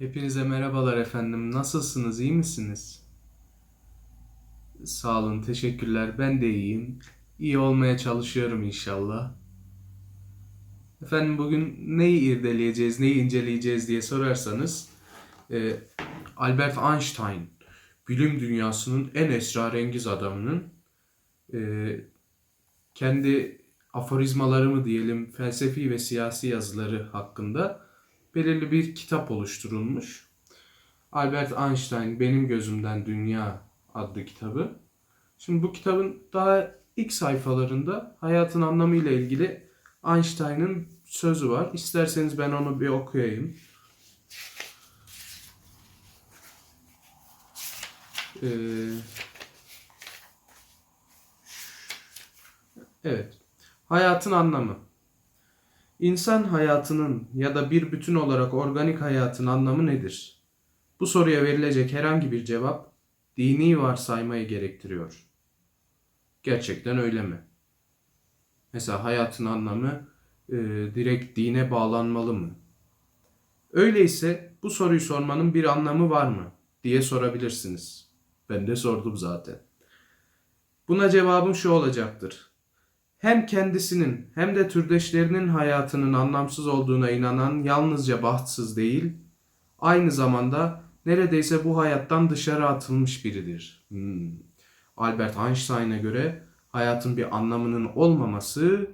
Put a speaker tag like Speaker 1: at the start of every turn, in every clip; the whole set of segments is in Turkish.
Speaker 1: Hepinize merhabalar efendim. Nasılsınız? İyi misiniz? Sağ olun, teşekkürler. Ben de iyiyim. İyi olmaya çalışıyorum inşallah. Efendim bugün neyi irdeleyeceğiz, neyi inceleyeceğiz diye sorarsanız e, Albert Einstein, bilim dünyasının en esrarengiz adamının e, kendi aforizmaları mı diyelim, felsefi ve siyasi yazıları hakkında belirli bir kitap oluşturulmuş. Albert Einstein Benim Gözümden Dünya adlı kitabı. Şimdi bu kitabın daha ilk sayfalarında hayatın anlamı ile ilgili Einstein'ın sözü var. İsterseniz ben onu bir okuyayım. Ee, evet. Hayatın anlamı. İnsan hayatının ya da bir bütün olarak organik hayatın anlamı nedir? Bu soruya verilecek herhangi bir cevap dini varsaymayı gerektiriyor. Gerçekten öyle mi? Mesela hayatın anlamı e, direkt dine bağlanmalı mı? Öyleyse bu soruyu sormanın bir anlamı var mı diye sorabilirsiniz. Ben de sordum zaten. Buna cevabım şu olacaktır hem kendisinin hem de türdeşlerinin hayatının anlamsız olduğuna inanan yalnızca bahtsız değil, aynı zamanda neredeyse bu hayattan dışarı atılmış biridir. Hmm. Albert Einstein'a göre hayatın bir anlamının olmaması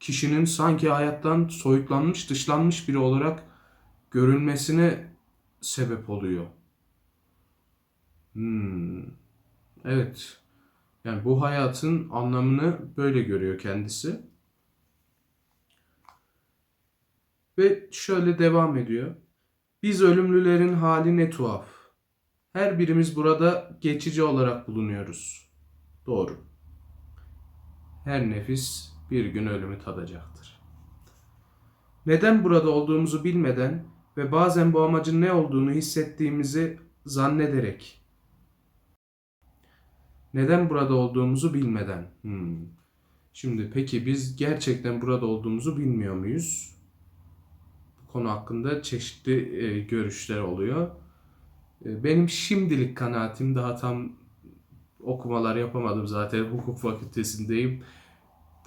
Speaker 1: kişinin sanki hayattan soyutlanmış, dışlanmış biri olarak görülmesine sebep oluyor. Hmm. Evet. Yani bu hayatın anlamını böyle görüyor kendisi. Ve şöyle devam ediyor. Biz ölümlülerin hali ne tuhaf. Her birimiz burada geçici olarak bulunuyoruz. Doğru. Her nefis bir gün ölümü tadacaktır. Neden burada olduğumuzu bilmeden ve bazen bu amacın ne olduğunu hissettiğimizi zannederek neden burada olduğumuzu bilmeden. Hmm. Şimdi peki biz gerçekten burada olduğumuzu bilmiyor muyuz? Bu konu hakkında çeşitli e, görüşler oluyor. E, benim şimdilik kanaatim daha tam okumalar yapamadım zaten hukuk fakültesindeyim.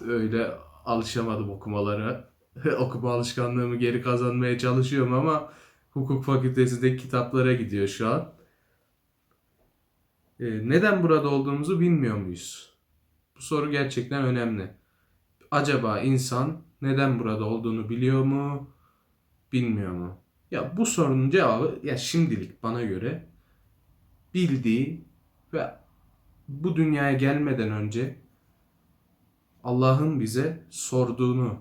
Speaker 1: Öyle alışamadım okumalara. Okuma alışkanlığımı geri kazanmaya çalışıyorum ama hukuk fakültesindeki kitaplara gidiyor şu an. Ee, neden burada olduğumuzu bilmiyor muyuz? Bu soru gerçekten önemli. Acaba insan neden burada olduğunu biliyor mu? Bilmiyor mu? Ya bu sorunun cevabı ya şimdilik bana göre bildiği ve bu dünyaya gelmeden önce Allah'ın bize sorduğunu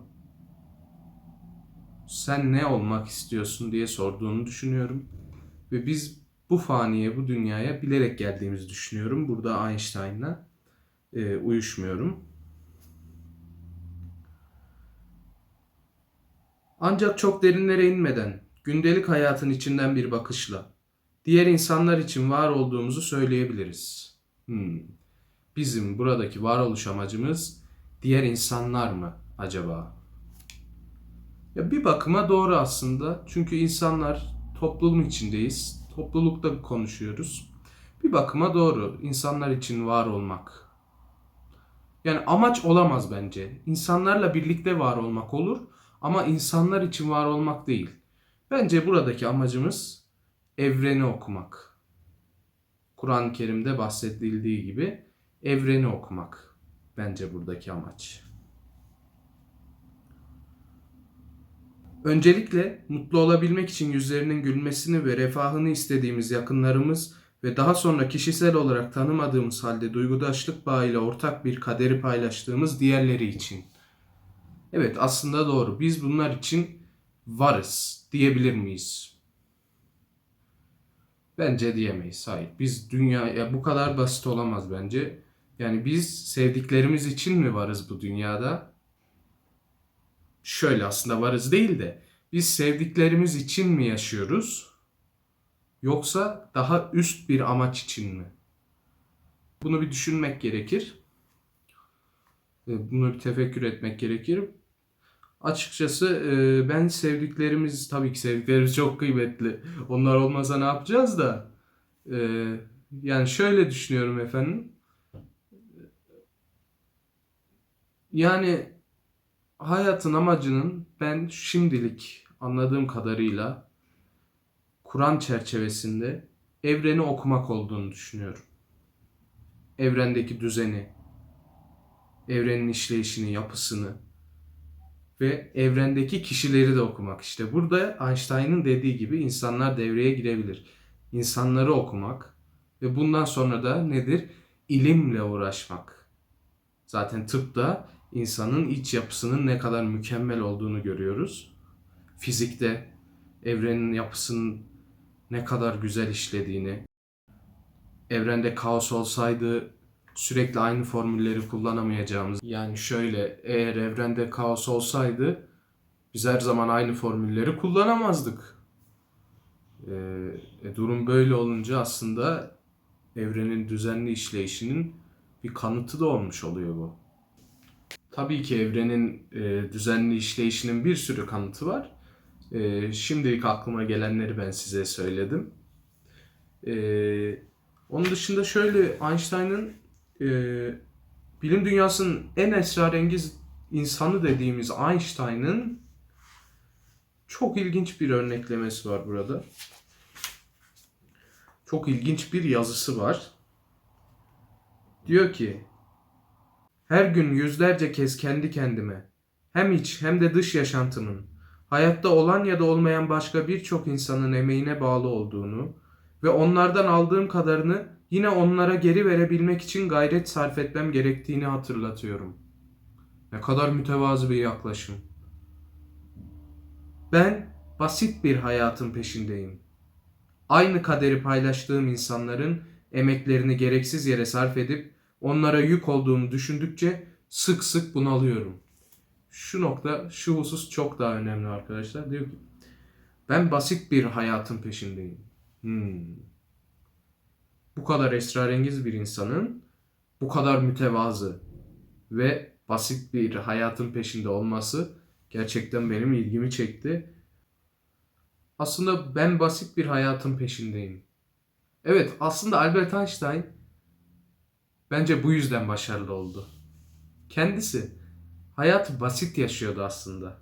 Speaker 1: sen ne olmak istiyorsun diye sorduğunu düşünüyorum. Ve biz bu faniye, bu dünyaya bilerek geldiğimizi düşünüyorum. Burada Einstein'la e, uyuşmuyorum. Ancak çok derinlere inmeden, gündelik hayatın içinden bir bakışla, diğer insanlar için var olduğumuzu söyleyebiliriz. Hmm. Bizim buradaki varoluş amacımız diğer insanlar mı acaba? Ya bir bakıma doğru aslında. Çünkü insanlar toplum içindeyiz toplulukta konuşuyoruz. Bir bakıma doğru. İnsanlar için var olmak. Yani amaç olamaz bence. İnsanlarla birlikte var olmak olur ama insanlar için var olmak değil. Bence buradaki amacımız evreni okumak. Kur'an-ı Kerim'de bahsedildiği gibi evreni okumak. Bence buradaki amaç. Öncelikle mutlu olabilmek için yüzlerinin gülmesini ve refahını istediğimiz yakınlarımız ve daha sonra kişisel olarak tanımadığımız halde duygudaşlık bağıyla ortak bir kaderi paylaştığımız diğerleri için. Evet aslında doğru. Biz bunlar için varız diyebilir miyiz? Bence diyemeyiz. Hayır. Biz dünyaya bu kadar basit olamaz bence. Yani biz sevdiklerimiz için mi varız bu dünyada? Şöyle aslında varız değil de biz sevdiklerimiz için mi yaşıyoruz? Yoksa daha üst bir amaç için mi? Bunu bir düşünmek gerekir. Bunu bir tefekkür etmek gerekir. Açıkçası e, ben sevdiklerimiz tabii ki sevdiklerimiz çok kıymetli. Onlar olmasa ne yapacağız da? E, yani şöyle düşünüyorum efendim. Yani hayatın amacının ben şimdilik anladığım kadarıyla Kur'an çerçevesinde evreni okumak olduğunu düşünüyorum. Evrendeki düzeni, evrenin işleyişini, yapısını ve evrendeki kişileri de okumak. İşte burada Einstein'ın dediği gibi insanlar devreye girebilir. İnsanları okumak ve bundan sonra da nedir? İlimle uğraşmak. Zaten tıpta insanın iç yapısının ne kadar mükemmel olduğunu görüyoruz. Fizikte evrenin yapısının ne kadar güzel işlediğini, evrende kaos olsaydı sürekli aynı formülleri kullanamayacağımız. Yani şöyle eğer evrende kaos olsaydı biz her zaman aynı formülleri kullanamazdık. Ee, e, durum böyle olunca aslında evrenin düzenli işleyişinin bir kanıtı da olmuş oluyor bu. Tabii ki evrenin e, düzenli işleyişinin bir sürü kanıtı var. E, şimdilik aklıma gelenleri ben size söyledim. E, onun dışında şöyle Einstein'ın e, bilim dünyasının en esrarengiz insanı dediğimiz Einstein'ın çok ilginç bir örneklemesi var burada. Çok ilginç bir yazısı var. Diyor ki her gün yüzlerce kez kendi kendime hem iç hem de dış yaşantımın hayatta olan ya da olmayan başka birçok insanın emeğine bağlı olduğunu ve onlardan aldığım kadarını yine onlara geri verebilmek için gayret sarf etmem gerektiğini hatırlatıyorum. Ne kadar mütevazı bir yaklaşım. Ben basit bir hayatın peşindeyim. Aynı kaderi paylaştığım insanların emeklerini gereksiz yere sarf edip onlara yük olduğunu düşündükçe sık sık bunalıyorum. Şu nokta, şu husus çok daha önemli arkadaşlar. Diyor ki ben basit bir hayatın peşindeyim. Hmm. Bu kadar esrarengiz bir insanın bu kadar mütevazı ve basit bir hayatın peşinde olması gerçekten benim ilgimi çekti. Aslında ben basit bir hayatın peşindeyim. Evet, aslında Albert Einstein bence bu yüzden başarılı oldu. Kendisi hayatı basit yaşıyordu aslında.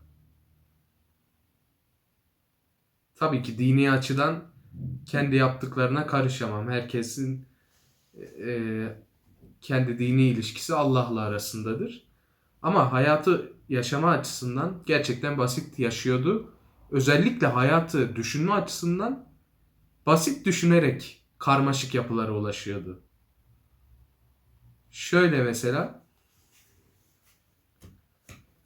Speaker 1: Tabii ki dini açıdan kendi yaptıklarına karışamam. Herkesin e, kendi dini ilişkisi Allah'la arasındadır. Ama hayatı yaşama açısından gerçekten basit yaşıyordu. Özellikle hayatı düşünme açısından basit düşünerek karmaşık yapılara ulaşıyordu. Şöyle mesela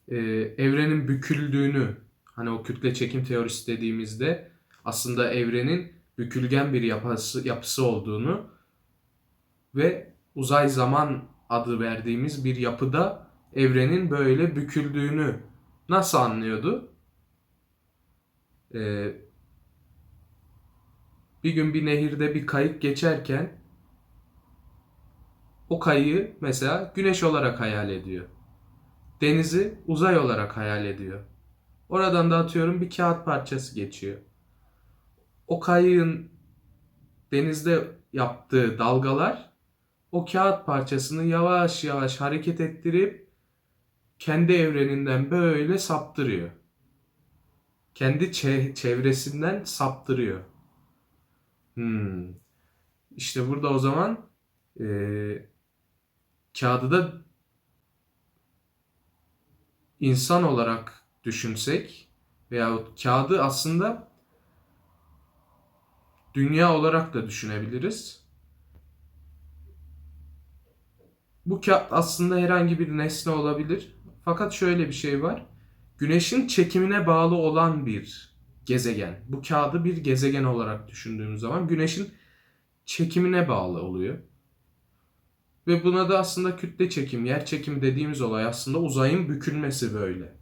Speaker 1: e, evrenin büküldüğünü hani o kütle çekim teorisi dediğimizde aslında evrenin bükülgen bir yapısı, yapısı olduğunu ve uzay zaman adı verdiğimiz bir yapıda evrenin böyle büküldüğünü nasıl anlıyordu? Ee, bir gün bir nehirde bir kayık geçerken o kayığı mesela güneş olarak hayal ediyor. Denizi uzay olarak hayal ediyor. Oradan da atıyorum bir kağıt parçası geçiyor. O kayığın denizde yaptığı dalgalar o kağıt parçasını yavaş yavaş hareket ettirip kendi evreninden böyle saptırıyor. Kendi çe- çevresinden saptırıyor. Hmm. İşte burada o zaman kağıdı insan olarak düşünsek veya kağıdı aslında dünya olarak da düşünebiliriz. Bu kağıt aslında herhangi bir nesne olabilir. Fakat şöyle bir şey var. Güneşin çekimine bağlı olan bir gezegen. Bu kağıdı bir gezegen olarak düşündüğümüz zaman güneşin çekimine bağlı oluyor. Ve buna da aslında kütle çekim, yer çekim dediğimiz olay aslında uzayın bükülmesi böyle.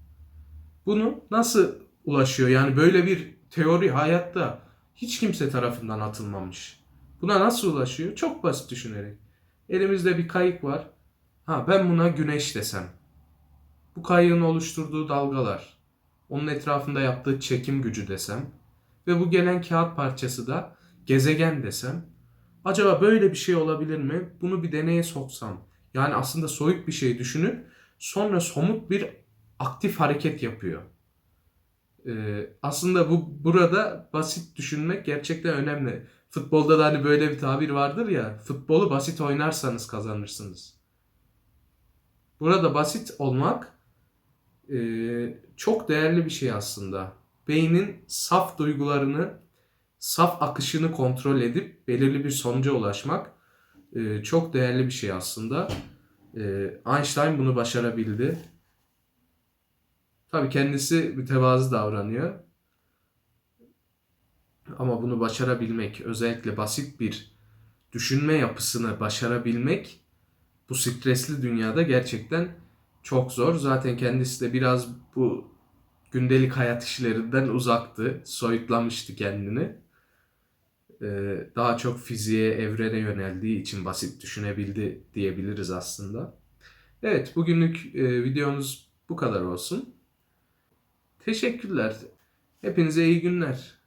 Speaker 1: Bunu nasıl ulaşıyor? Yani böyle bir teori hayatta hiç kimse tarafından atılmamış. Buna nasıl ulaşıyor? Çok basit düşünerek. Elimizde bir kayık var. Ha ben buna güneş desem. Bu kayığın oluşturduğu dalgalar. onun etrafında yaptığı çekim gücü desem ve bu gelen kağıt parçası da gezegen desem acaba böyle bir şey olabilir mi? Bunu bir deneye soksam. Yani aslında soyut bir şey düşünüp sonra somut bir aktif hareket yapıyor. Ee, aslında bu burada basit düşünmek gerçekten önemli. Futbolda da hani böyle bir tabir vardır ya, futbolu basit oynarsanız kazanırsınız. Burada basit olmak e, çok değerli bir şey aslında. Beynin saf duygularını, saf akışını kontrol edip belirli bir sonuca ulaşmak e, çok değerli bir şey aslında. E, Einstein bunu başarabildi. Tabii kendisi mütevazı davranıyor. Ama bunu başarabilmek, özellikle basit bir düşünme yapısını başarabilmek bu stresli dünyada gerçekten çok zor. Zaten kendisi de biraz bu gündelik hayat işlerinden uzaktı, soyutlamıştı kendini. Ee, daha çok fiziğe, evrene yöneldiği için basit düşünebildi diyebiliriz aslında. Evet, bugünlük e, videomuz bu kadar olsun. Teşekkürler. Hepinize iyi günler.